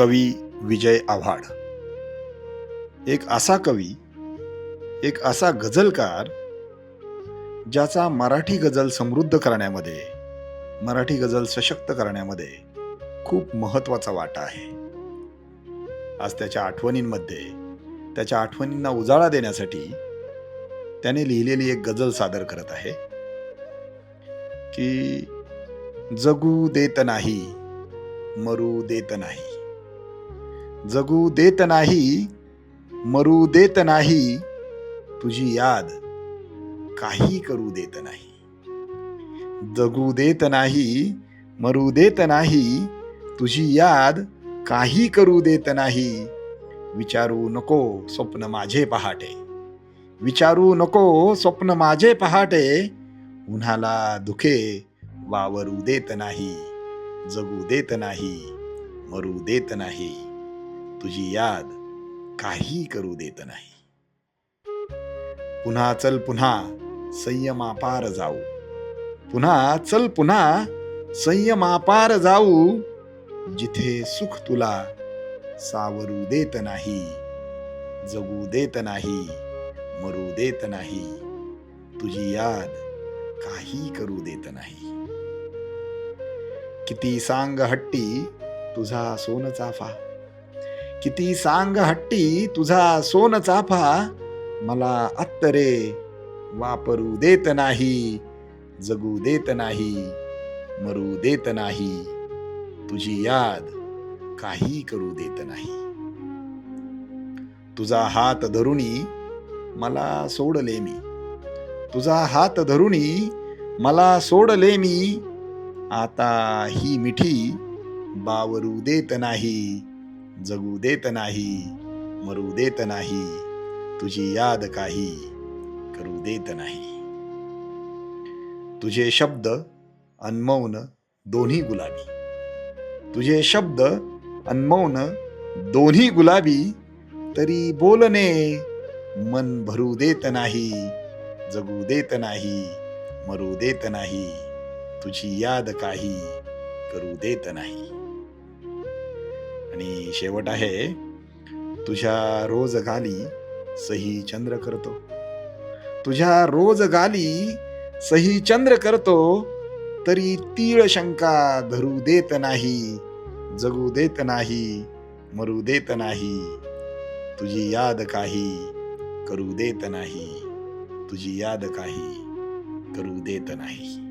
कवी विजय आव्हाड. एक असा कवी एक असा गझलकार ज्याचा मराठी गझल समृद्ध करण्यामध्ये मराठी गझल सशक्त करण्यामध्ये खूप महत्त्वाचा वाटा आहे. आज त्याच्या आठवणींमध्ये त्याच्या आठवणींना उजाळा देण्यासाठी त्याने लिहिलेली एक गझल सादर करत आहे की जगू देत नाही मरू देत नाही. जगू देत नाही मरू देत नाही तुझी याद काही करू देत नाही. जगू देत नाही मरू देत नाही तुझी याद काही करू देत नाही. विचारू नको स्वप्न माझे पहाटे. विचारू नको स्वप्न माझे पहाटे. उन्हाला दुखे वावरू देत नाही. जगू देत नाही मरू देत नाही. तुझी याद काही करू देत नाही. पुन्हा चल पुन्हा संयमापार जाऊ. पुन्हा चल पुन्हा संयमापार जाऊ. जिथे सुख तुला सावरू देत नाही जगू देत नाही मरू देत नाही तुझी याद काही करू देत नाही. किती सांग हट्टी तुझा सोन चाफा किती सांग हट्टी तुझा सोन चाफा मला अत्तरे वापरू देत नाही जगू देत नाही मरू देत नाही तुझी याद काही करू देत नाही. तुझा हात धरुणी मला सोडले मी. तुझा हात धरुणी मला सोडले मी. आता ही मिठी बावरू देत नाही. जगू देत नाही मरू देत नाही तुझी याद काही करू देत नाही. तुझे शब्द अनमौन दोन्ही गुलाबी. तुझे शब्द अनमौन दोन्ही गुलाबी तरी बोलणे मन भरू देत नाही जगू देत नाही मरू देत नाही तुझी याद काही करू देत नाही. आणि शेवट आहे तुझ्या रोज गाली सही चंद्र करतो. तुझ्या रोज गाली सही चंद्र करतो तरी तीळ शंका धरू देत नाही जगू देत नाही मरू देत नाही. तुझी याद काही करू देत नाही तुझी याद काही करू देत नाही.